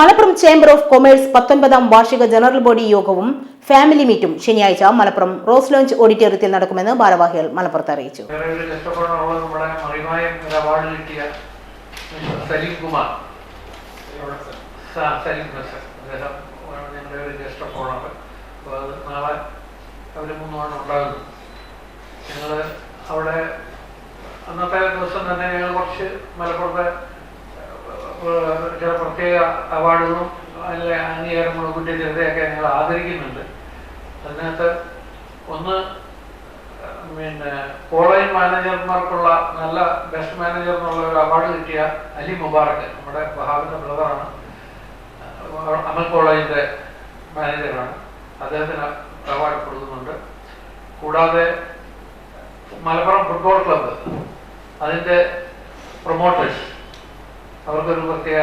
Malappuram chamber of commerce പത്തൊൻപതാം വാർഷിക general body യോഗവും ഫാമിലി മീറ്റും ശനിയാഴ്ച മലപ്പുറം റോസ് ലോഞ്ച് ഓഡിറ്റോറിയത്തിൽ നടക്കുമെന്ന് ഭാരവാഹികൾ മലപ്പുറത്ത് അറിയിച്ചു. അവിടെ അന്നത്തെ ദിവസം തന്നെ ഞങ്ങൾ കുറച്ച് മലപ്പുറത്തെ ചില പ്രത്യേക അവാർഡുകളും അതിലെ അംഗീകാരങ്ങളും കുട്ടി ചിലതെയൊക്കെ ഞങ്ങൾ ആദരിക്കുന്നുണ്ട്. അതിനകത്ത് ഒന്ന് പിന്നെ കോളേജ് മാനേജർമാർക്കുള്ള നല്ല ബെസ്റ്റ് മാനേജർ എന്നുള്ള ഒരു അവാർഡ് കിട്ടിയ അലി മുബാറക് നമ്മുടെ ബഹാബിന്റെ ബ്രദറാണ്. അമൽ കോളേജിന്റെ മാനേജറാണ്. അദ്ദേഹത്തിന് അവാർഡ് കൊടുക്കുന്നുണ്ട്. കൂടാതെ മലപ്പുറം ഫുട്ബോൾ ക്ലബ്ബ് അതിന്റെ പ്രൊമോട്ടേഴ്സ് അവർക്കൊരു പ്രത്യേക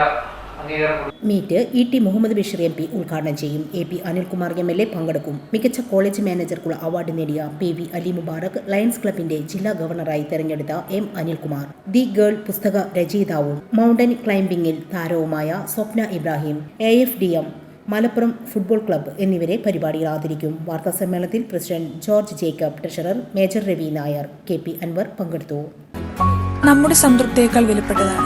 അംഗീകാരം meet E T Muhammad Basheer M P ഉദ്ഘാടനം ചെയ്യും. A P Anilkumar M L A പങ്കെടുക്കും. മികച്ച കോളേജ് മാനേജർക്കുള്ള അവാർഡ് നേടിയ P V Ali Mubarak Lions ക്ലബിന്റെ ജില്ലാ ഗവർണറായി തെരഞ്ഞെടുത്ത എം അനിൽകുമാർ. ദി ഗേൾ പുസ്തക രചയിതാവും മൗണ്ടൻ ക്ലൈംബിംഗിൽ താരവുമായ Swapna Ibrahim A F D M Malappuram football club എന്നിവരെ പരിപാടിയിൽ ആദരിക്കും. വാർത്താ സമ്മേളനത്തിൽ president George Jacob treasurer major Ravi Nair K P Anwar പങ്കെടുത്തു. നമ്മുടെ സംതൃപ്തിയേക്കാൾ വിലപ്പെട്ടതാണ്.